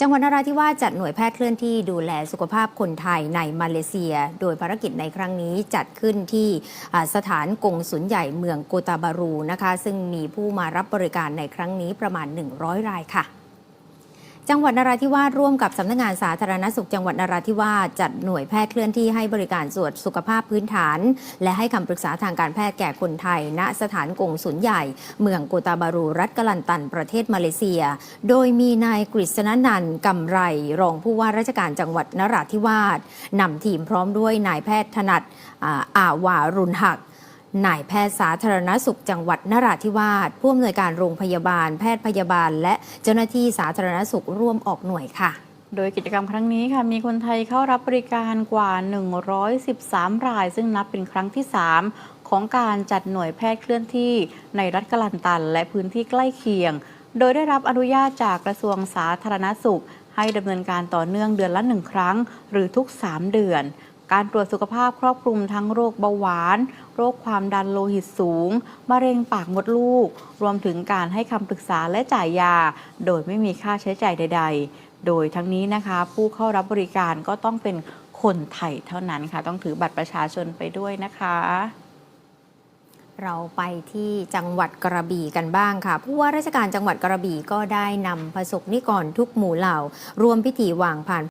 จังหวัดนราธิวาสจัดหน่วยแพทย์เคลื่อนที่ดูแลสุขภาพคนไทยในมาเลเซีย โดยภารกิจในครั้งนี้จัดขึ้นที่สถานกงสุลใหญ่เมืองโกตาบารูนะคะ ซึ่งมีผู้มารับบริการในครั้งนี้ประมาณ 100 รายค่ะ จังหวัดนราธิวาสร่วมกับสำนักงานสาธารณสุขจังหวัดนราธิวาสจัดหน่วยแพทย์เคลื่อนที่ให้บริการตรวจสุขภาพพื้นฐาน และให้คำปรึกษาทางการแพทย์แก่คนไทย ณสถานกงสุลใหญ่ เมืองโกตาบารูรัฐกลันตันประเทศมาเลเซีย โดยมีนายกฤษณนันท์กำไร รองผู้ว่าราชการจังหวัดนราธิวาสนำทีมพร้อมด้วยนายแพทย์ถนัดอ่าอาวารุณหัก นายแพทย์สาธารณสุขจังหวัดนราธิวาสผู้อำนวยการโรงพยาบาล แพทย์พยาบาล และเจ้าหน้าที่สาธารณสุขร่วมออกหน่วยค่ะโดยกิจกรรมครั้งนี้ค่ะมีคนไทยเข้ารับบริการกว่า 113 ราย ซึ่งนับเป็นครั้งที่ 3 ของการจัดหน่วยแพทย์เคลื่อนที่ในรัฐกลันตัน และพื้นที่ใกล้เคียง โดยได้รับอนุญาตจากกระทรวงสาธารณสุข ให้ดำเนินการต่อเนื่องเดือนละหนึ่งครั้ง หรือทุก 3 เดือน การตรวจสุขภาพครอบคลุมทั้งโรคเบาหวาน โรคความดันโลหิตสูง มะเร็งปากมดลูก รวมถึงการให้คำปรึกษาและจ่ายยา โดยไม่มีค่าใช้จ่ายใด ๆ โดยทั้งนี้นะคะ ผู้เข้ารับบริการก็ต้องเป็นคนไทยเท่านั้นค่ะ ต้องถือบัตรประชาชนไปด้วยนะคะ เราไปที่จังหวัดกระบี่กันบ้างค่ะ ผู้ว่าราชการจังหวัดกระบี่ก็ได้นำประสบนิกรทุกหมู่เหล่า รวมพิธีวางผ่าน